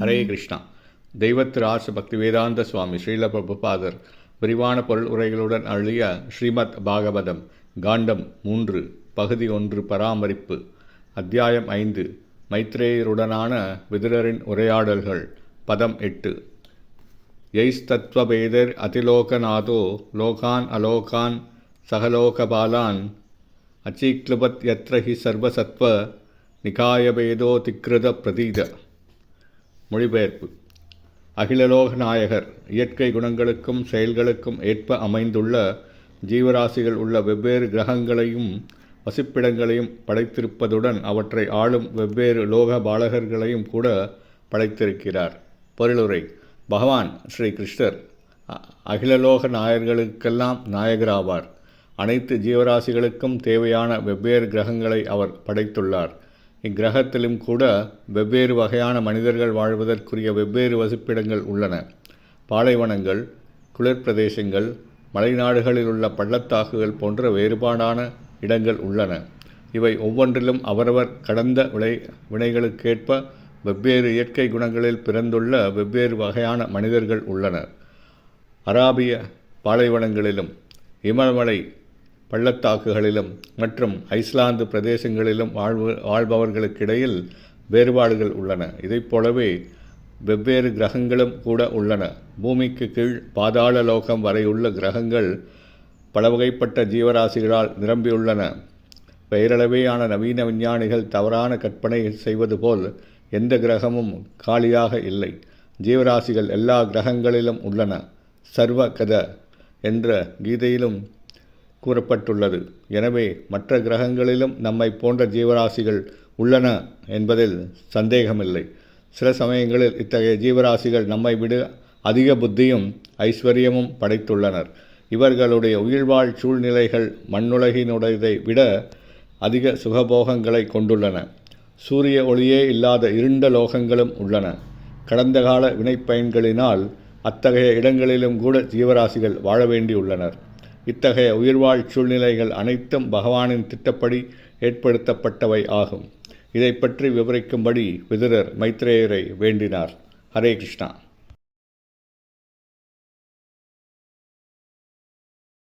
ஹரே கிருஷ்ணா. தெய்வத்திராச பக்தி வேதாந்த சுவாமி ஸ்ரீல பிரபுபாதர் விரிவான பொருள் உரைகளுடன் அழிய ஸ்ரீமத் பாகவதம் காண்டம் மூன்று பகுதி ஒன்று பராமரிப்பு அத்தியாயம் ஐந்து மைத்ரேயருடனான விதுரரின் உரையாடல்கள் பதம் எட்டு. எய்ஸ்தத்வபேதர் அதிலோகநாதோ லோகான் அலோகான் சகலோகபாலான் அச்சீக்லுபத் யத்ரஹி சர்வசத்வ நிகாயபேதோ திக்ருத பிரதீத. மொழிபெயர்ப்பு. அகிலலோக நாயகர் இயற்கை குணங்களுக்கும் செயல்களுக்கும் ஏற்ப அமைந்துள்ள ஜீவராசிகள் உள்ள வெவ்வேறு கிரகங்களையும் வசிப்பிடங்களையும் படைத்திருப்பதுடன் அவற்றை ஆளும் வெவ்வேறு லோக பாலகர்களையும் கூட படைத்திருக்கிறார். பொருளுரை பகவான் ஸ்ரீ கிருஷ்ணர் அ- அகிலலோக நாயர்களுக்கெல்லாம் நாயகராவார். அனைத்து ஜீவராசிகளுக்கும் தேவையான வெவ்வேறு கிரகங்களை அவர் படைத்துள்ளார். இக்கிரகத்திலும் கூட வெவ்வேறு வகையான மனிதர்கள் வாழ்வதற்குரிய வெவ்வேறு வசிப்பிடங்கள் உள்ளன. பாலைவனங்கள் குளிர் பிரதேசங்கள் மலைநாடுகளில் உள்ள பள்ளத்தாக்குகள் போன்ற வேறுபாடான இடங்கள் உள்ளன. இவை ஒவ்வொன்றிலும் அவரவர் கடந்த விளை வினைகளுக்கேற்ப வெவ்வேறு இயற்கை குணங்களில் பிறந்துள்ள வெவ்வேறு வகையான மனிதர்கள் உள்ளனர். அராபிய பாலைவனங்களிலும் இமயமலை பள்ளத்தாக்குகளிலும் மற்றும் ஐஸ்லாந்து பிரதேசங்களிலும் வாழ்வு வாழ்பவர்களுக்கிடையில் வேறுபாடுகள் உள்ளன. இதைப் போலவே வெவ்வேறு கிரகங்களும் கூட உள்ளன. பூமிக்கு கீழ் பாதாள லோகம் வரையுள்ள கிரகங்கள் பல வகைப்பட்ட ஜீவராசிகளால் நிரம்பியுள்ளன. பெயரளவேயான நவீன விஞ்ஞானிகள் தவறான கற்பனை செய்வது போல் எந்த கிரகமும் காலியாக இல்லை. ஜீவராசிகள் எல்லா கிரகங்களிலும் உள்ளன. சர்வ கத என்ற கீதையிலும் கூறப்பட்டுள்ளது. எனவே மற்ற கிரகங்களிலும் நம்மை போன்ற ஜீவராசிகள் உள்ளன என்பதில் சந்தேகமில்லை. சில சமயங்களில் இத்தகைய ஜீவராசிகள் நம்மை விட அதிக புத்தியும் ஐஸ்வர்யமும் படைத்துள்ளனர். இவர்களுடைய உயிர்வாழ் சூழ்நிலைகள் மண்ணுலகினுடையதை விட அதிக சுகபோகங்களை கொண்டுள்ளன. சூரிய ஒளியே இல்லாத இருண்ட லோகங்களும் உள்ளன. கடந்த கால வினைப்பயன்களினால் அத்தகைய இடங்களிலும் கூட ஜீவராசிகள் வாழ வேண்டியுள்ளனர். இத்தகைய உயிர்வாழ் சூழ்நிலைகள் அனைத்தும் பகவானின் திட்டப்படி ஏற்படுத்தப்பட்டவை ஆகும். இதை பற்றி விவரிக்கும்படி விதுரர் மைத்ரேயரை வேண்டினார். ஹரே கிருஷ்ணா.